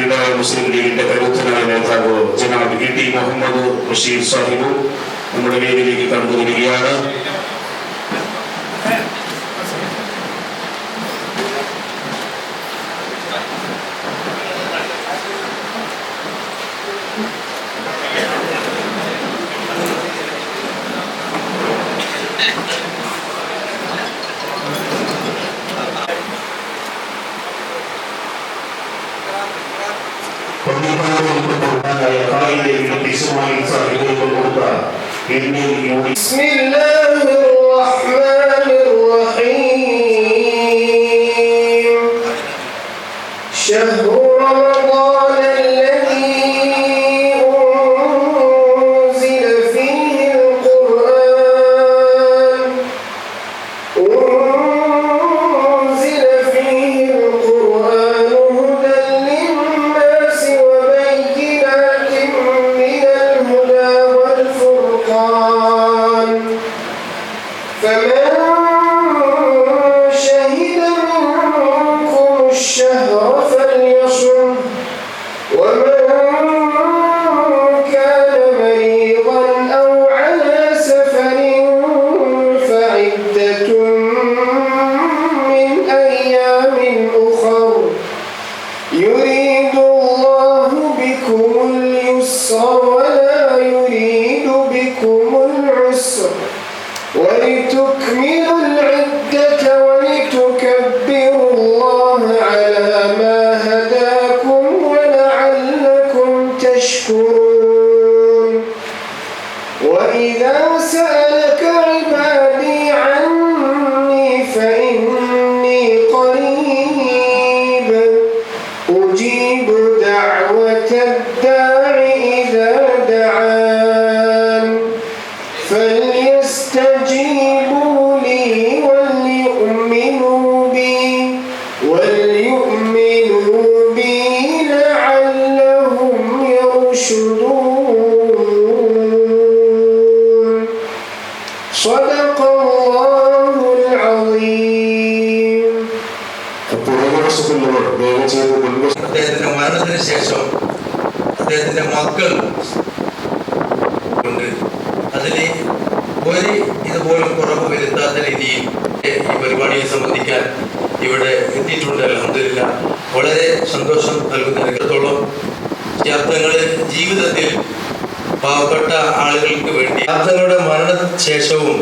വേദിയിലുണ്ടായ മുസ്ലിം ലീഗിന്റെ പ്രബുദ്ധനായ നേതാവ് ജനാബ് ഇ ടി മുഹമ്മദ് ബഷീർ സാഹിബും നമ്മുടെ വേദിയിലേക്ക് കടന്നു വരികയാണ് Glória, glória. മക്കൾ ഉണ്ട് അതിൽ ഒരു ഇതുപോലും കുറവ് വരുത്താത്ത രീതിയിൽ ഈ പരിപാടിയെ സംബന്ധിക്കാൻ ഇവിടെ എത്തിയിട്ടുണ്ട്. അലഹമില്ല വളരെ സന്തോഷം നൽകുന്ന. ഇടത്തോളം വിദ്യാർത്ഥികൾ ജീവിതത്തിൽ പാവപ്പെട്ട ആളുകൾക്ക് വേണ്ടി വിദ്യാർത്ഥികളുടെ മരണശേഷവും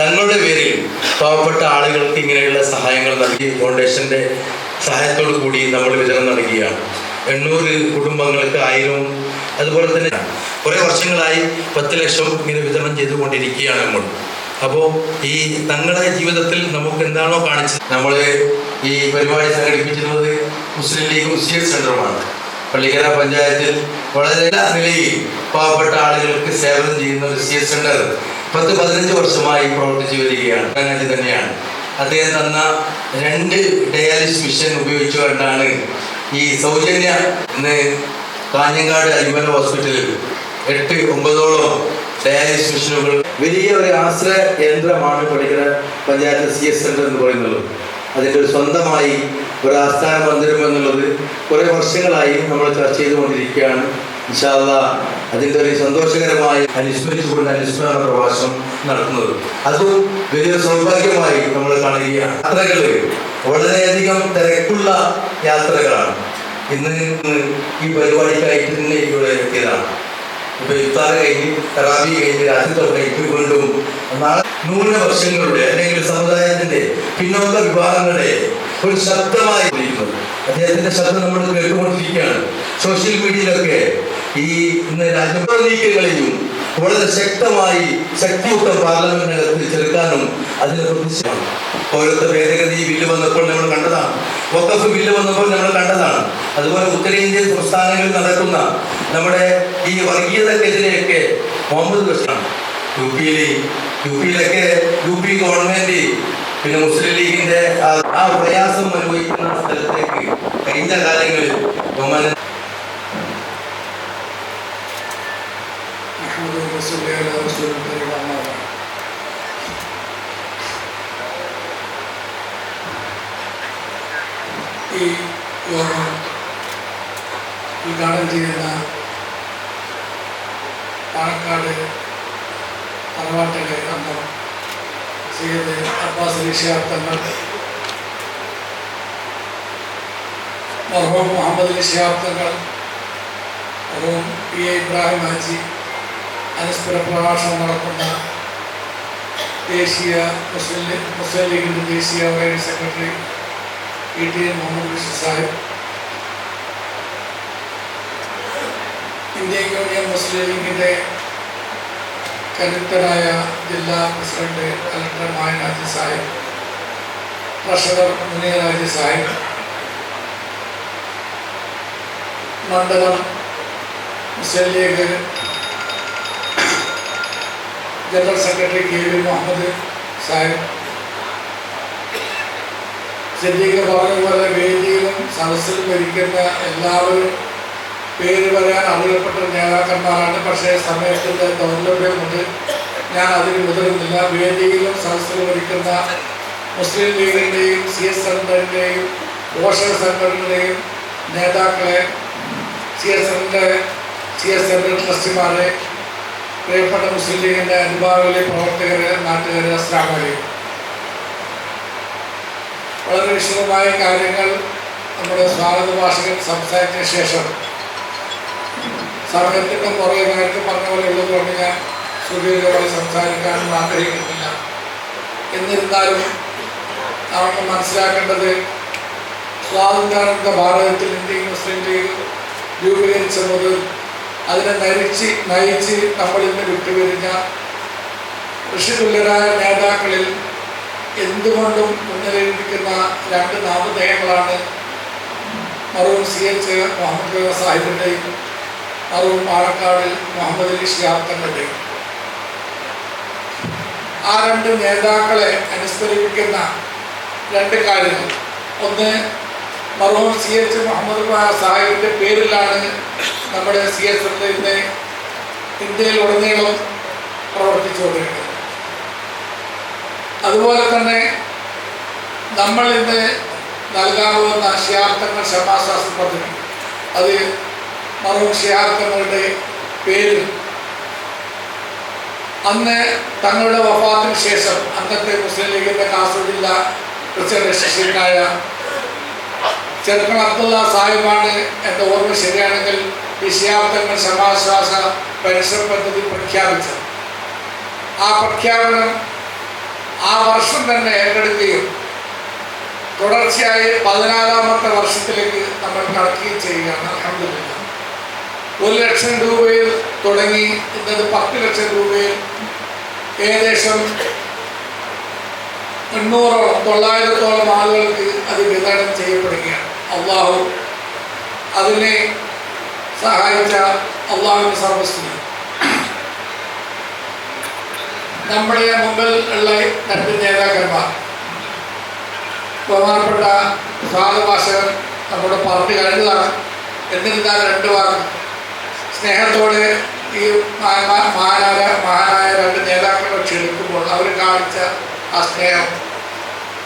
തങ്ങളുടെ പേരിൽ പാവപ്പെട്ട ആളുകൾക്ക് ഇങ്ങനെയുള്ള സഹായങ്ങൾ നൽകി ഫൗണ്ടേഷന്റെ സഹായത്തോടു കൂടി നമ്മൾ വിതരണം നൽകുകയാണ് എണ്ണൂറ് കുടുംബങ്ങൾക്ക് ആയിരവും അതുപോലെ തന്നെ കുറേ വർഷങ്ങളായി പത്ത് ലക്ഷം ഇങ്ങനെ വിതരണം ചെയ്തുകൊണ്ടിരിക്കുകയാണ് നമ്മൾ. അപ്പോൾ ഈ തങ്ങളുടെ ജീവിതത്തിൽ നമുക്ക് എന്താണോ കാണിച്ചത്? നമ്മൾ ഈ പരിപാടി സംഘടിപ്പിച്ചിരുന്നത് മുസ്ലിം ലീഗ് മുസ്ലിം സെന്ററുമാണ് പള്ളിക്കര പഞ്ചായത്തിൽ വളരെ നിലയിൽ പാവപ്പെട്ട ആളുകൾക്ക് സേവനം ചെയ്യുന്ന ഒരു സി എസ് സെന്റർ പത്ത് പതിനഞ്ച് വർഷമായി പ്രവർത്തിച്ചു വരികയാണ്. തന്നെയാണ്. അദ്ദേഹം തന്ന രണ്ട് ഡയാലിസിസ് മിഷൻ ഉപയോഗിച്ചുകൊണ്ടാണ് ഈ സൗജന്യ ഇന്ന് കാഞ്ഞങ്ങാട് അരിമല ഹോസ്പിറ്റലിൽ എട്ട് ഒമ്പതോളം ഡയാലിസിസ് മെഷീനുകൾ വലിയ ഒരു ആശ്രയ കേന്ദ്രമാണ് പഠിക്കുന്ന പഞ്ചായത്ത് സി എസ് സെന്റർ എന്ന് പറയുന്നത്. അതിന്റെ ഒരു സ്വന്തമായി ഒരു ആസ്ഥാന മന്ദിരം എന്നുള്ളത് കുറേ വർഷങ്ങളായി നമ്മൾ ചർച്ച ചെയ്തുകൊണ്ടിരിക്കുകയാണ്. ഇൻഷാല്ല അതിന്റെ ഒരു സന്തോഷകരമായി അനുസ്മരിച്ചുകൊണ്ട് അനുസ്മരണ പ്രഭാഷണം നടത്തുന്നത്. അതും വലിയൊരു സൗഭാഗ്യമായി നമ്മൾ കാണുകയാണ്. യാത്രകൾ വളരെയധികം തിരക്കുള്ള യാത്രകളാണ്. ഇന്ന് ഈ പരിപാടിക്കായിട്ട് തന്നെ ഇവിടെ എത്തിയതാണ്. ഇപ്പൊ ഇഫ്താർ കഴിഞ്ഞ് കറാബി കഴിഞ്ഞ് രാജ്യത്തോടെ വീണ്ടും ന്യൂനപക്ഷങ്ങളുടെ അല്ലെങ്കിൽ സമുദായത്തിന്റെ പിന്നോക്ക വിഭാഗങ്ങളുടെ ഒരു ശബ്ദമായി അദ്ദേഹത്തിന്റെ ശബ്ദം നമ്മൾ കേട്ടുകൊണ്ടിരിക്കുകയാണ്. സോഷ്യൽ മീഡിയയിലൊക്കെ ഈ ഇന്ന് രാജ്യം നീക്കങ്ങളെയും വളരെ ശക്തമായി ശക്തിയുക്തം പാർലമെന്റിനകത്ത് ചെറുക്കാനും അതിന് പ്രതിഷേധമാണ് പൗരത്വ ഭേദഗതി ബില്ല് വന്നപ്പോൾ നമ്മൾ കണ്ടതാണ്. വക്കഫ് ബില്ല് വന്നപ്പോൾ നമ്മൾ കണ്ടതാണ്. അതുപോലെ ഉത്തരേന്ത്യൻ സംസ്ഥാനങ്ങളിൽ നടക്കുന്ന നമ്മുടെ ഈ വർഗീയതക്കെതിരെയൊക്കെ മുഹമ്മദ് ബഷീറാണ്. യു പിയിൽ യു പിയിലൊക്കെ യു പി ഗവൺമെന്റ് പിന്നെ മുസ്ലിം ലീഗിന്റെ ആ പ്രയാസം അനുഭവിക്കുന്ന സ്ഥലത്തേക്ക് കഴിഞ്ഞ കാലങ്ങളിൽ ബഹുമാന യൂണിവേഴ്സിറ്റിയിലെ ഈ യോഗം ഉദ്ഘാടനം ചെയ്യുന്ന പാലക്കാട് തറവാട്ടിലെ അംഗം സീത് അബ്ബാസ് അലിഷാർ തങ്ങൾ മർഹൂം മുഹമ്മദ് അലിഷാർ തങ്ങൾ മർഹൂം പി എ ഇബ്രാഹിം ഹാജി അനുസ്മര പ്രഭാഷണം നടക്കുന്ന ദേശീയ മുസ്ലിം ലീഗ് മുസ്ലിം ലീഗിന്റെ ദേശീയ vice secretary E T N Muhammad Basheer Sahib. Indian union Muslim ലീഗിന്റെ കരുത്തരായ ജില്ലാ പ്രസിഡന്റ് കലക്ടർ മായനാജി സാഹിബ് ട്രഷറർ മുനിയരാജി സാഹിബ് മണ്ഡലം Muslim League general secretary K V Muhammad Sahib. Siddique പറഞ്ഞ പോലെ വേദിയിലും സദസ്സിലും ഭരിക്കുന്ന എല്ലാവരും പേര് പറയാൻ അറിയപ്പെട്ട നേതാക്കന്മാരാണ്. പക്ഷേ സമയത്തിന്റെ ദൗർലഭ്യം കൊണ്ട് ഞാൻ അതിന് മുതിരുന്നില്ല വേദിയിലും സദസ്സിലും ഭരിക്കുന്ന മുസ്ലിം ലീഗിന്റെയും സി എസ് സെന്ററിന്റെയും പോഷക സംഘടനയുടെയും നേതാക്കളെ സി എസ് എന്റെ സി എസ് എന്റെ ട്രസ്റ്റിമാരെ പ്രിയപ്പെട്ട മുസ്ലിം ലീഗിന്റെ അനുഭാവികളെ പ്രവർത്തകരെ നാട്ടുകാരെ അസ്ലാമലി വളരെ വിശദമായ കാര്യങ്ങൾ നമ്മുടെ സ്വാഗത ഭാഷകൻ സംസാരിച്ചതിന് ശേഷം സമയത്തിന്റെ പുറകെ നേരത്തെ പറഞ്ഞ പോലെ ഉള്ളതുകൊണ്ട് ഞാൻ സുദീർഘമായി സംസാരിക്കാനും ആഗ്രഹിക്കുന്നില്ല. എന്നിരുന്നാലും നമുക്ക് മനസ്സിലാക്കേണ്ടത് സ്വാതന്ത്ര്യാനന്ദ ഭാരതത്തിൽ ഇന്ത്യൻ മുസ്ലിം ലീഗ് രൂപീകരിച്ച മുതൽ അതിനെ നയിച്ച് നയിച്ച് നമ്മൾ ഇന്ന് വിട്ടുപിരിഞ്ഞ ഋഷിതുല്യരായ നേതാക്കളിൽ എന്തുകൊണ്ടും മുന്നിലിരിക്കുന്ന രണ്ട് നാമധേയങ്ങളാണ് മറൂം സി എച്ച് മുഹമ്മദ് സാഹിബിന്റെയും മറൂം പാലക്കാടിൽ മുഹമ്മദ് അലി ഷിഹാബ് തങ്ങളുടെയും ആ രണ്ട് നേതാക്കളെ അനുസ്മരിപ്പിക്കുന്ന രണ്ട് കാര്യങ്ങൾ. ഒന്ന് മറൂം സി എച്ച് മുഹമ്മദ് സാഹിബിന്റെ പേരിലാണ് നമ്മുടെ സി എഫ് ഇന്ന് ഇന്ത്യയിലുടനീളം പ്രവർത്തിച്ചുകൊണ്ടിരിക്കുന്നത്. അതുപോലെ തന്നെ നമ്മൾ ഇന്ന് നൽകാവുന്ന ശിയാർത്ഥങ്ങൾ ക്ഷമാശാസ്ത്ര പദ്ധതി അത് മറു ശിയാർത്ഥങ്ങളുടെ പേര് അന്ന് തങ്ങളുടെ വഫാത്തിന് ശേഷം അന്നത്തെ മുസ്ലിം ലീഗിന്റെ കാസർഗോഡ് ജില്ലാ പ്രസിഡന്റ് ശശീനായ ചെറുക്കൻ അബ്ദുള്ള സാഹിബാണ് എന്റെ ഓർമ്മ ശരിയാണെങ്കിൽ ഈ ശിയാബ്ദങ്ങൾ സമാശ്വാസ പെൻഷൻ പദ്ധതി പ്രഖ്യാപിച്ചത്. ആ പ്രഖ്യാപനം ആ വർഷം തന്നെ ഏറ്റെടുക്കുകയും തുടർച്ചയായി പതിനാലാമത്തെ വർഷത്തിലേക്ക് നമ്മൾ കടക്കുകയും ചെയ്യുകയാണ്. അലഹമില്ല ഒരു ലക്ഷം രൂപയിൽ തുടങ്ങി ഇന്നത് പത്ത് ലക്ഷം രൂപയിൽ ഏകദേശം എണ്ണൂറോളം തൊള്ളായിരത്തോളം ആളുകൾക്ക് അത് വിതരണം ചെയ്യപ്പെടുകയാണ്. അള്ളാഹു അതിനെ സഹായിച്ച അള്ളാഹുവിന്റെ സർവസ്തുതി നമ്മുടെ മുമ്പിൽ ഉള്ള രണ്ട് നേതാക്കന്മാർ ബഹുമാനപ്പെട്ട സ്വാഗതഭാഷകൻ നമ്മുടെ പാർട്ടി കഴിഞ്ഞതാണ്. എന്നിരുന്നാൽ രണ്ട് വാക്ക്. സ്നേഹത്തോടെ ഈ മഹാ- മഹാനായ മഹാനായ രണ്ട് നേതാക്കളെ ക്ഷണിക്കുമ്പോൾ അവർ കാണിച്ച ആ സ്നേഹം.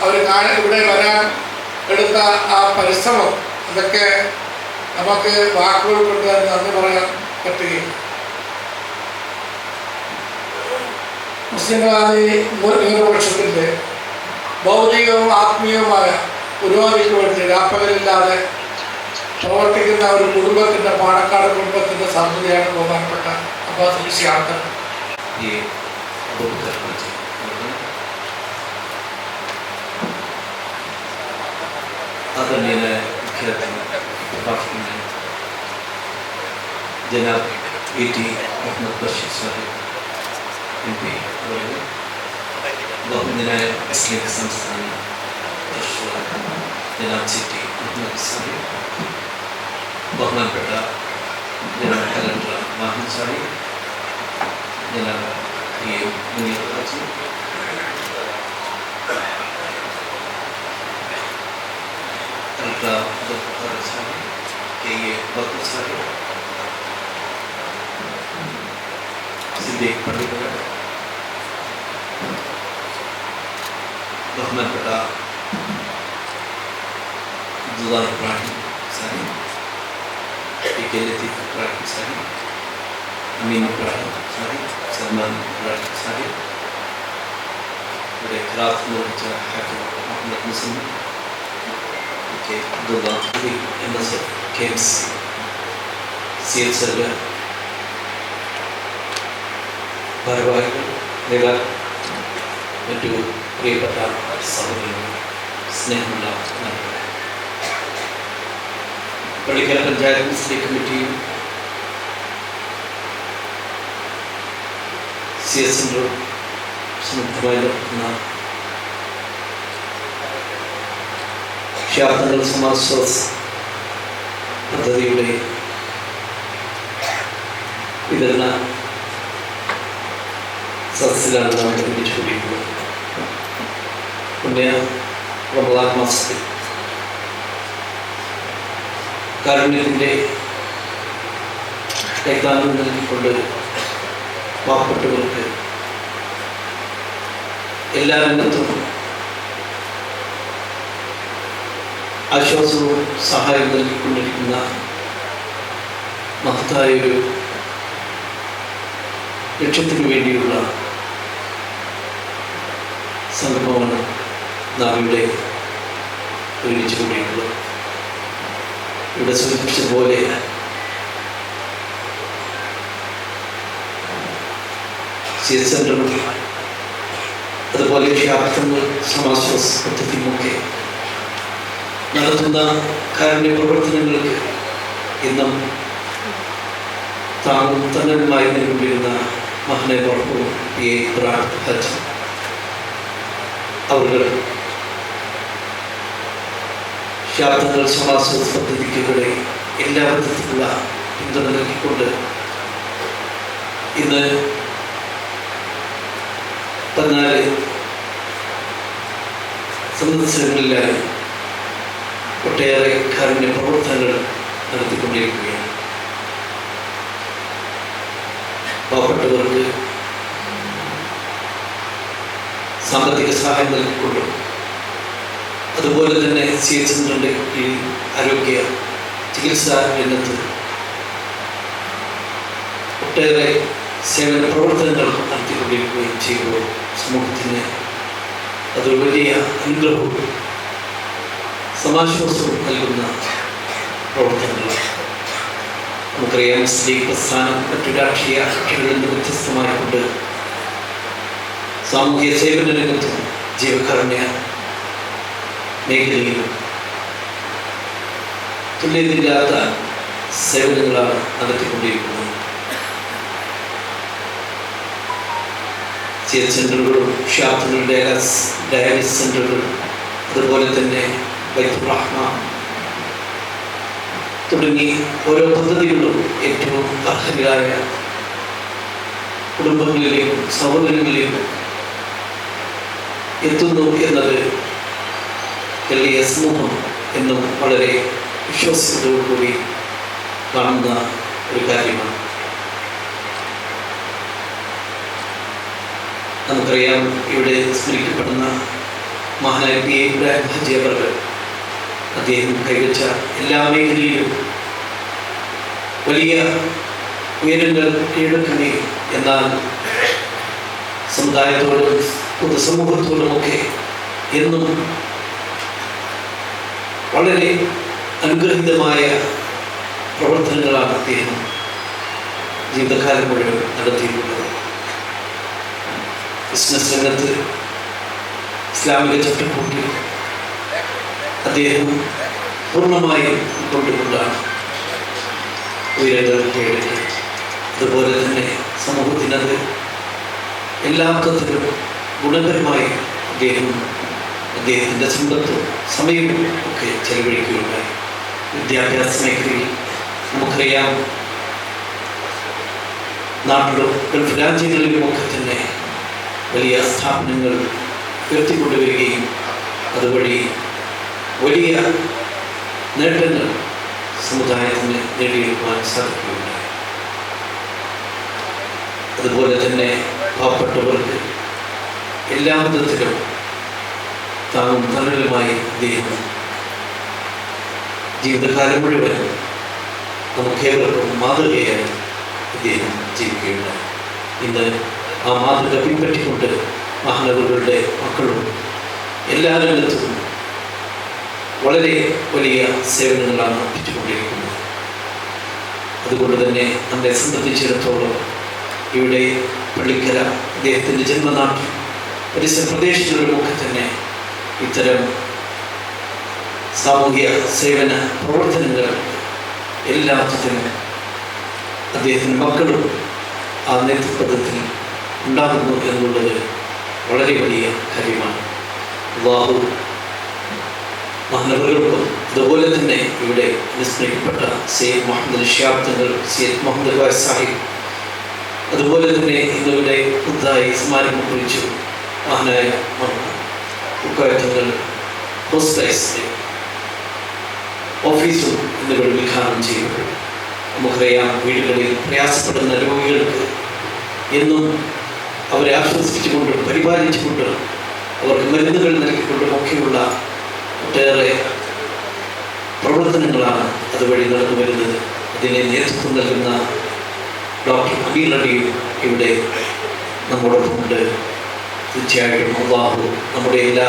അവർ കാണാൻ ഇവിടെ വരാൻ എടുത്ത ആ പരിശ്രമം അതൊക്കെ നമുക്ക് വാക്കുകൾ കൊണ്ട് തന്നെ നന്ദി പറയാൻ പറ്റുകയില്ല മുസ്ലിംവാദി ന്യൂനപക്ഷത്തിന്റെ ഭൗതികവും ആത്മീയവുമായ പുരോഗതിക്ക് വേണ്ടി രാപ്പകലില്ലാതെ പ്രവർത്തിക്കുന്ന ഒരു കുടുംബത്തിന്റെ പാണക്കാട് കുടുംബത്തിന്റെ സാധ്യതയാണ് ബഹുമാനപ്പെട്ട അബ്ബാസ് ആ ആർത്തൻ. ख़त्म लेना है आखिरत में वक्त में जनाब ए टी मोहम्मद बशीर साहब एम पी बहुजनाय इस्लिक संस्थान जनाब सी टी मोहम्मद साहब बहुमान पेटा जनाब कलेक्टर माहन साहब जनाब ये Haji collector doctor Sahib K A Bakkar Sahib Siddique Pallikkara ബഹുമാനപ്പെട്ട അബ്ദുള്ള ഇബ്രാഹിം സാഹിബ് ടി കെ ലത്തീഫ് ഇബ്രാഹിം സാഹിബ് അമീൻ ഇബ്രാഹിം സാഹിബ് സൽമാൻ ഇബ്രാഹിം സാഹിബ് ഇവിടെ ഖിലാഫ് നിർവഹിച്ച Hakim Muhammad Muslim K Abdullah M S F K M C C H L ഭാരവാഹികൾ നേതാക്കൾ മറ്റു പ്രിയപ്പെട്ട സഹോദരങ്ങൾ സ്നേഹമുള്ള നാട്ടുകാർ പള്ളിക്കര പഞ്ചായത്ത് മുസ്ലിം കമ്മിറ്റിയും സി എസ് എന്ററും സംയുക്തമായി നടത്തുന്ന ക്ഷാത്രങ്ങൾ സമാശ്വാസ് പദ്ധതിയുടെ വിതരണ സദസ്സിലാണ് നാം ഒരുമിച്ചുകൂടിയിട്ടുള്ളത് മാസത്തിൽ കാരുണ്യത്തിന്റെ രക്താന്തം നൽകിക്കൊണ്ട് പാവപ്പെട്ടവർക്ക് എല്ലാ രംഗത്തും ആശ്വാസവും സഹായവും നൽകിക്കൊണ്ടിരിക്കുന്ന മഹത്തായ ഒരു ലക്ഷ്യത്തിനു വേണ്ടിയുള്ള സംഗമമാണ് നാം ഇവിടെ ഒരുമിച്ച് കൂടിയിട്ടുള്ളത്. ഇവിടെ സൂചിപ്പിച്ചതുപോലെ സി എസ് സെന്ററും അതുപോലെ ക്ഷാത്രങ്ങൾ സമാശ്വാസ പദ്ധതിയുമൊക്കെ നടത്തുന്ന കാരുണ്യ പ്രവർത്തനങ്ങൾക്ക് ഇന്നും തന്നലുമായി നിലകൊണ്ടിരുന്ന മഹനെ വർഷവും ഈ ഹജ്ജ് അവർ ശാബ്ദങ്ങൾ സമാസ പദ്ധതിക്കുകളെ എല്ലാ വിധത്തിലുള്ള പിന്തുണ നൽകിക്കൊണ്ട് ഇന്ന് പതിനാല് സന്ദർശനങ്ങളിലായി ഒട്ടേറെ കാരുണ്യ പ്രവർത്തനങ്ങൾ നടത്തിക്കൊണ്ടിരിക്കുകയാണ്. പാവപ്പെട്ടവർക്ക് സാമ്പത്തിക സഹായം നൽകിക്കൊണ്ടും അതുപോലെ തന്നെ സി എച്ച് എന്നുണ്ട് ഈ ആരോഗ്യ ചികിത്സാ രംഗത്ത് ഒട്ടേറെ സേവന പ്രവർത്തനങ്ങൾ നടത്തിക്കൊണ്ടിരിക്കുകയും ചെയ്യുമ്പോൾ സമൂഹത്തിന് അതൊരു വലിയ അനുഗ്രഹവും സമാശ്വാസവും നൽകുന്ന പ്രവർത്തനങ്ങളാണ് നമുക്കറിയാം സ്ത്രീ പ്രസ്ഥാനം മറ്റു കക്ഷികളിൽ നിന്ന് സാമൂഹ്യ സേവന രംഗത്തും ജീവകാരുണ്യ മേഖലയിലും തുല്യതയില്ലാത്ത സേവനങ്ങളാണ് നടത്തിക്കൊണ്ടിരിക്കുന്നത്. സി എച്ച് സെന്ററുകളും ഷാപ്പുകൾ ഡയാലിസ് സെന്ററുകൾ അതുപോലെ തന്നെ ബൈത്തുറഹ്മ തുടങ്ങി ഓരോ പദ്ധതികളും ഏറ്റവും അർഹരായ കുടുംബങ്ങളിലേക്കും സഹോദരങ്ങളിലേക്കും എത്തുന്നു എന്നത് വലിയ സമൂഹം എന്നും വളരെ വിശ്വാസത്തോടുകൂടി കാണുന്ന ഒരു കാര്യമാണ്. നമുക്കറിയാം ഇവിടെ സ്മരിക്കപ്പെടുന്ന മഹാനായ പി എ ഇബ്രാഹിം ഹജി അദ്ദേഹം കൈവച്ച എല്ലാ മേഖലയിലും വലിയ ഉയരങ്ങൾ കീഴടക്കണേ എന്നാൽ സമുദായത്തോടും പൊതുസമൂഹത്തോടുമൊക്കെ എന്നും വളരെ അനുഗ്രഹീതമായ പ്രവർത്തനങ്ങളാണ് അദ്ദേഹം ജീവിതകാലം മുഴുവൻ നടത്തിയിട്ടുള്ളത്. ബിസിനസ് രംഗത്ത് ഇസ്ലാമിക ചട്ടക്കൂട്ടിൽ അദ്ദേഹം പൂർണമായും ഉൾക്കൊണ്ടുകൊണ്ടാണ് കീഴടക്കി അതുപോലെ തന്നെ സമൂഹത്തിനത് എല്ലാ അർത്ഥത്തിലും ഗുണപരമായി അദ്ദേഹം അദ്ദേഹത്തിന്റെ സമ്പത്തും സമയവും ഒക്കെ ചെലവഴിക്കുകയുണ്ടായി. വിദ്യാഭ്യാസ മേഖലയിൽ നമുക്കറിയാം നാട്ടിലും ഗൾഫ് രാജ്യങ്ങളിലുമൊക്കെ തന്നെ വലിയ സ്ഥാപനങ്ങൾ ഉയർത്തിക്കൊണ്ടുവരികയും അതുവഴി വലിയ നേട്ടങ്ങൾ സമുദായത്തിന് നേടിയെടുക്കുവാൻ സാധിക്കുകയുണ്ടായി. അതുപോലെ തന്നെ പാവപ്പെട്ടവർക്ക് എല്ലാ വിധത്തിലും താങ്ങും തണലുമായി അദ്ദേഹം ജീവിതകാലം മുഴുവൻ നമുക്ക് ഏവർക്കും മാതൃകയായി അദ്ദേഹം ജീവിക്കുകയുണ്ടായി. ഇന്ന് ആ മാതൃക പിൻപറ്റിക്കൊണ്ട് മഹാനഗറുകളുടെ മക്കളും എല്ലാ രംഗത്തും വളരെ വലിയ സേവനങ്ങളാണ് അർപ്പിച്ചുകൊണ്ടിരിക്കുന്നത് അതുകൊണ്ട് തന്നെ നമ്മെ സംബന്ധിച്ചിടത്തോളം ഇവിടെ പള്ളിക്കര അദ്ദേഹത്തിന്റെ ജന്മനാട്ടിൽ പരിസര പ്രദേശങ്ങളിലുമൊക്കെ തന്നെ ഇത്തരം സാമൂഹ്യ സേവന പ്രവർത്തനങ്ങൾ എല്ലാത്തിനും അദ്ദേഹത്തിന്റെ മക്കളും ആ നേതൃത്വത്തിൽ ഉണ്ടാകുന്നു എന്നുള്ളത് വളരെ വലിയ കാര്യമാണ്. അള്ളാഹു മഹനവറുകൾക്കും അതുപോലെ തന്നെ ഇവിടെ അനുസ്മരിക്കപ്പെട്ട സെയ്ദ് മുഹമ്മദ് ഷിയാബ് തങ്ങൾ സെയ്ദ് മുഹമ്മദ് ബായ് സാഹിബ്. അതുപോലെ തന്നെ ഇന്നിവിടെ പുതുതായി സ്മാരകം കുറിച്ചു മഹാനായ ഉക്കായത്തങ്ങൾ ഹോസ്റ്റൈസിന്റെ ഓഫീസും ഇന്നിവിടെ ഉദ്ഘാടനം ചെയ്യപ്പെട്ടു നമുക്കറിയാം വീടുകളിൽ പ്രയാസപ്പെടുന്ന രോഗികൾക്ക് എന്നും അവരെ ആശ്വസിപ്പിച്ചുകൊണ്ടും പരിപാലിച്ചുകൊണ്ടും അവർക്ക് മരുന്നുകൾ നൽകിക്കൊണ്ടും ഒക്കെയുള്ള ഒട്ടേറെ പ്രവർത്തനങ്ങളാണ് അതുവഴി നടന്നു വരുന്നത് അതിനെ നേതൃത്വം നൽകുന്ന ഡോക്ടർ അബീൽ നബിയും ഇവിടെ നമ്മോടൊപ്പമുണ്ട്. തീർച്ചയായിട്ടും അള്ളാഹു നമ്മുടെ എല്ലാ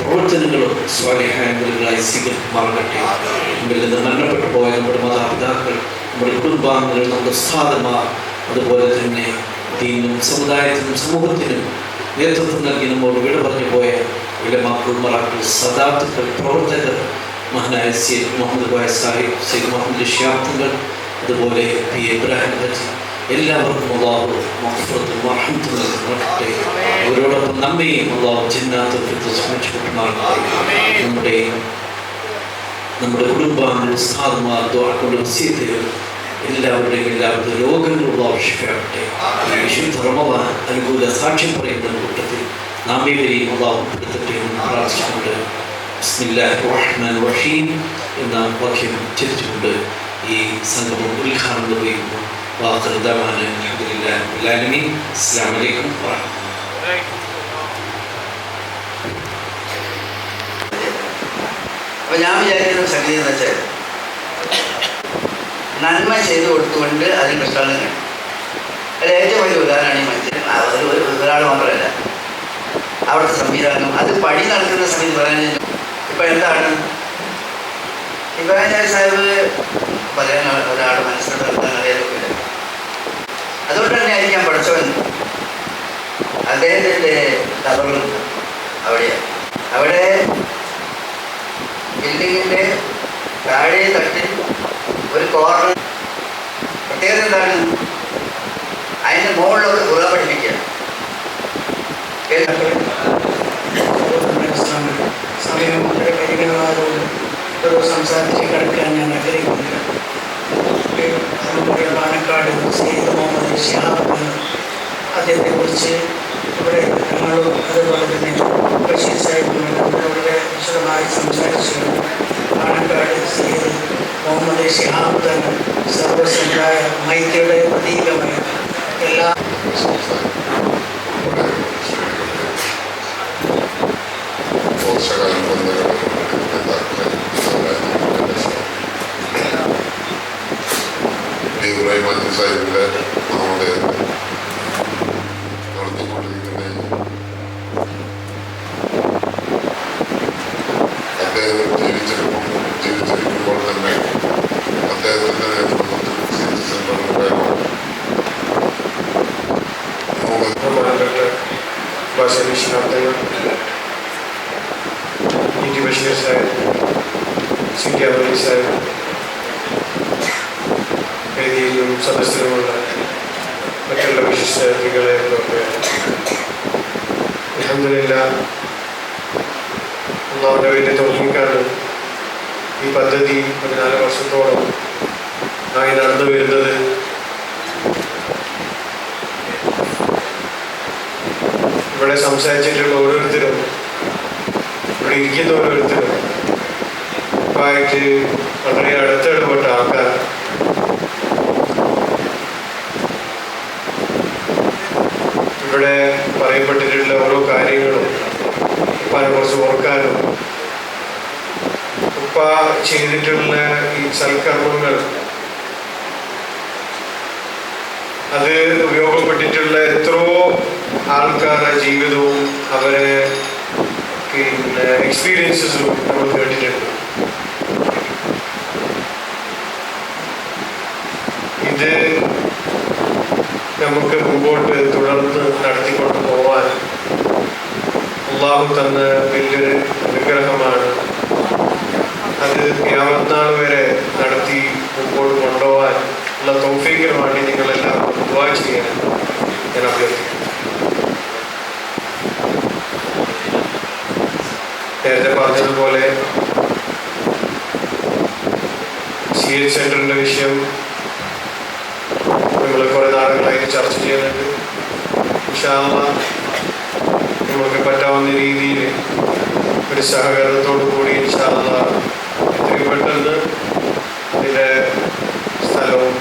പ്രവർത്തനങ്ങളും സ്വാലിഹായങ്ങളായി സ്വീകരിക്കുമാറാകട്ടെ. നമ്മിൽ നിന്ന് മരണപ്പെട്ടു പോയ നമ്മുടെ മാതാപിതാക്കൾ നമ്മുടെ കുടുംബാംഗങ്ങൾ നമ്മുടെ ഉസ്താദന്മാർ അതുപോലെ തന്നെ ദീനും സമുദായത്തിനും സമൂഹത്തിനും നേതൃത്വം നൽകി നമ്മോട് വിട പറഞ്ഞു പോയ വിലമാക്കൾ മറാക്കൾ സദാത്തുക്കൾ പ്രവർത്തകർ മഹാനായ സയ്യിദ് മുഹമ്മദ് ബായ് സാഹിബ് സയ്യിദ് മുഹമ്മദ് ഷിയാബ്ദുകൾ അതുപോലെ പി. ഇബ്രാഹിം ഹജി എല്ലാവർക്കും അള്ളാഹു മഹഫറത്തും മറഹമത്തും നൽകട്ടെ. അവരോടൊപ്പം നമ്മയും അള്ളാഹു സംരക്ഷിക്കപ്പെടുമാറാകട്ടെ നമ്മുടെ നമ്മുടെ കുടുംബാംഗങ്ങൾ ഉസ്താദുമാർ ദ്വാരക്കൊണ്ട് വസീത്തുകൾ എല്ലാവരുടെയും എല്ലാവരുടെ രോഗങ്ങളുള്ള ആവശ്യപ്പെടട്ടെ വിശുദ്ധ റമവാൻ അനുകൂല സാക്ഷ്യം പറയുന്ന കൂട്ടത്തിൽ നാം ഇവരെയും അള്ളാഹു ബിസ്മില്ലാഹിർ റഹ്മാനിർ റഹീം എന്ന വാക്യം ചരിച്ചുകൊണ്ട് ഈ സംഗമം ഉദ്ഘാടനം നിർവഹിക്കുന്നു വാഹൃദാന അലഹദില്ലാ അസ്സാം വലൈക്കും വാഹമത്തുള്ളാഹി അപ്പൊ ഞാൻ വിചാരിക്കുന്ന സംഗതി എന്ന് വെച്ചാൽ നന്മ ചെയ്തു കൊടുത്തുകൊണ്ട് അതിന് പ്രശ്നങ്ങൾ അത് ഏറ്റവും വലിയ ഉദാഹരണമാണ് ഈ മനുഷ്യൻ. ഒരു ഒരാൾ മാത്രമല്ല. അവിടുത്തെ സംവിധാനം. അത് പണി നടക്കുന്ന സമയത്ത് പറയാൻ ഇപ്പൊ എന്താണ്? ഇബ്രാഹിം സാഹിബ് പറയാൻ ഒരാൾ മനസ്സിൽ നടത്താൻ അതുകൊണ്ട് തന്നെ ആയിരിക്കാം പഠിച്ചവൻ. അദ്ദേഹത്തിന്റെ കഥകൾ അവിടെയാണ്. അവിടെ ബിൽഡിങ്ങിന്റെ താഴെ തട്ടിൽ ഒരു കോർണർ പ്രത്യേകത എന്താണ്? അതിന്റെ മുകളിലൊക്കെ തുറ പഠിപ്പിക്കുക സമയം വളരെ പരിഗണനമായതുകൊണ്ട് ഒരു സംസാരിച്ച് കിടക്കാൻ ഞാൻ ആഗ്രഹിക്കുന്നില്ല നമ്മുടെ പാലക്കാട് സെയ്ദ് മുഹമ്മദ് ഷിഹാബ് എന്ന അദ്ദേഹത്തെക്കുറിച്ച് ഇവിടെ ഞങ്ങളും അതുപോലെ തന്നെ ബഷീർ സാഹിബും വളരെ വിശദമായി സംസാരിച്ചു പാലക്കാട് സെയ്ദ് മുഹമ്മദ് ഷിഹാബ് തന്നെ സർവസമുദായ മൈത്രിയുടെ പ്രതീകമായ എല്ലാ ഇബ്രാഹിം അലി സാഹിബിന്റെ നമ്മുടെ നടത്തിക്കൊണ്ടിരിക്കുന്ന അദ്ദേഹം ജീവിച്ചിരിക്കും ജീവിച്ചിരിക്കുമ്പോൾ തന്നെ അദ്ദേഹത്തിന്റെ നേതൃത്വത്തിൽ സിറ്റി സെന്ററിന്റെ നമ്മുടെ ബഹുമാനപ്പെട്ട ബാഷരി ശാബ്ദങ്ങൾ E T Basheer Sahib C T അമലി സാഹിബ് വേദിയിലും സദസ്സിലുമുള്ള മറ്റുള്ള വിശിഷ്ട അതിഥികളെ ഒക്കെ അലഹമില്ല ഒന്നാമത്തെ വലിയ തോന്നിക്കാണ് ഈ പദ്ധതി പതിനാല് വർഷത്തോളം ആയി നടന്നു വരുന്നത് ഇവിടെ സംസാരിച്ചിട്ടുള്ള ഓരോരുത്തരും ഇവിടെ ഇരിക്കുന്ന ഓരോരുത്തരും. ആയിട്ട് വളരെ അടുത്തിടപെട്ട ആൾക്കാർ. ഇവിടെ പറയപ്പെട്ടിട്ടുള്ള ഓരോ കാര്യങ്ങളും ഉപ്പാനെ കുറച്ച് ഓർക്കാനും ഉപ്പ ചെയ്തിട്ടുള്ള ഈ സൽക്കർമ്മങ്ങൾ അത് ഉപയോഗപ്പെട്ടിട്ടുള്ള എത്രയോ ആൾക്കാരുടെ ജീവിതവും അവരെ പിന്നെ എക്സ്പീരിയൻസസും നമ്മൾ കേട്ടിട്ടുണ്ട്. ഇത് നമുക്ക് മുമ്പോട്ട് തുടർന്ന് നടത്തിക്കൊണ്ട് പോവാൻ അള്ളാഹു തന്ന വലിയൊരു വിഗ്രഹമാണ് അത് വരെ നടത്തി മുമ്പോട്ട് ഉള്ള തോഫിക്കിന് വേണ്ടി നിങ്ങളെല്ലാം ദുആ ചെയ്യാൻ ഞാൻ അഭ്യർത്ഥിക്കുന്നു നേരത്തെ പറഞ്ഞതുപോലെ സി എച്ച് സെന്ററിന്റെ വിഷയം നമ്മൾ കുറെ നാളുകളായിട്ട് ചർച്ച ചെയ്യുന്നുണ്ട്. ഇൻഷാല്ലാ നമുക്ക് പറ്റാവുന്ന രീതിയിൽ ഒരു സഹകരണത്തോടു കൂടി ഇൻഷാല്ല എത്രയും പെട്ടെന്ന് അതിന്റെ സ്ഥലവും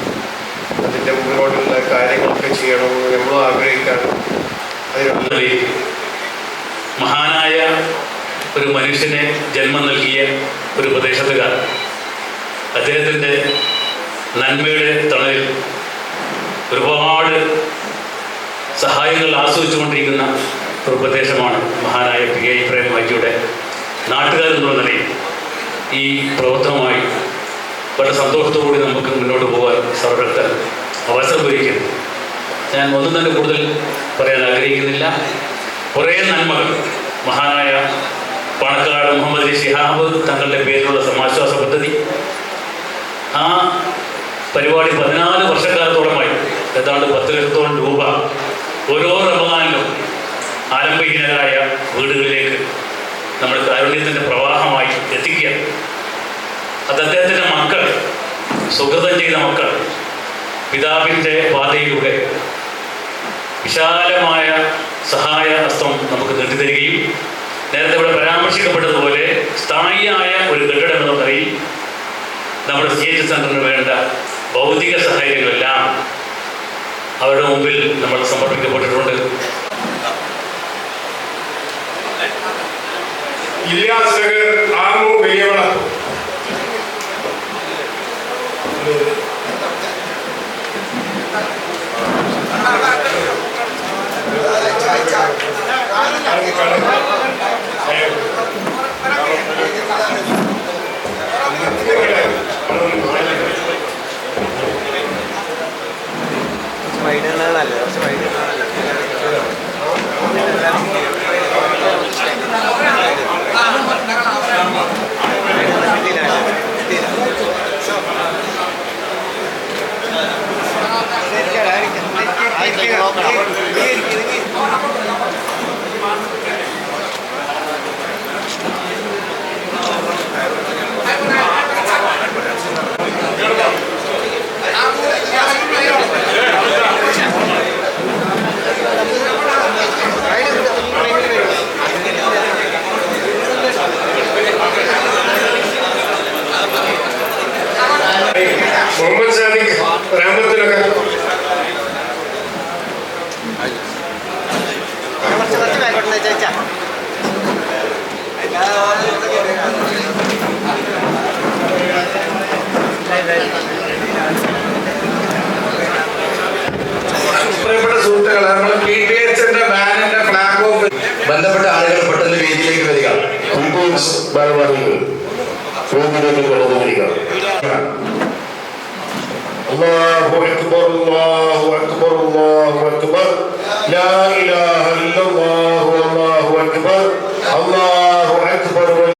അതിന്റെ മുന്നോട്ടുള്ള കാര്യങ്ങളൊക്കെ ചെയ്യണമെന്ന് നമ്മളും ആഗ്രഹിക്കാണ് അതിനുള്ള മഹാനായ ഒരു മനുഷ്യനെ ജന്മം നൽകിയ ഒരു പ്രദേശത്തുകാരൻ അദ്ദേഹത്തിന്റെ നന്മയുടെ തണലിൽ ഒരുപാട് സഹായങ്ങൾ ആസ്വദിച്ചുകൊണ്ടിരിക്കുന്ന ഒരു പ്രദേശമാണ് മഹാനായ പി ഇബ്രാഹിം ഹാജിയുടെ നാട്ടുകാരെന്നുള്ള നിലയിൽ ഈ പ്രവർത്തനവുമായി വളരെ സന്തോഷത്തോടുകൂടി നമുക്ക് മുന്നോട്ട് പോകാൻ സർവത്തെ അവസരം ഒരുക്കുന്നു ഞാൻ ഒന്നും തന്നെ കൂടുതൽ പറയാൻ ആഗ്രഹിക്കുന്നില്ല. കുറേ നന്മകൾ മഹാനായ പണക്കാട് മുഹമ്മദ് ഷിഹാബ് തങ്ങളുടെ പേരിലുള്ള സമാശ്വാസ പദ്ധതി. ആ പരിപാടി പതിനാല് വർഷക്കാലത്തോളമായി. ഏതാണ്ട് പത്ത് ലക്ഷത്തോളം രൂപ ഓരോ റമദാനിലും ആരംഭിക്കുന്നതായ വീടുകളിലേക്ക് നമ്മുടെ കാരുണ്യത്തിന്റെ പ്രവാഹമായി എത്തിക്കുക. അത് അദ്ദേഹത്തിന്റെ മക്കൾ സുഹൃതം ചെയ്ത മക്കൾ പിതാവിന്റെ പാതയിലൂടെ വിശാലമായ സഹായ ഹസ്തം നമുക്ക് നീട്ടിത്തരികയും നേരത്തെ ഇവിടെ പരാമർശിക്കപ്പെട്ടതുപോലെ സ്ഥായിയായ ഒരു കെട്ടിടം എന്ന് പറയും നമ്മുടെ സി എച്ച് സെന്ററിന് വേണ്ട ഭൗതിക സഹായങ്ങളെല്ലാം അവരുടെ മുമ്പിൽ നമ്മൾ സമർപ്പിക്കപ്പെട്ടിട്ടുണ്ട് ഇല്ലാസ് നഗർ ആമു വലിയവള മുഹമ്മദ്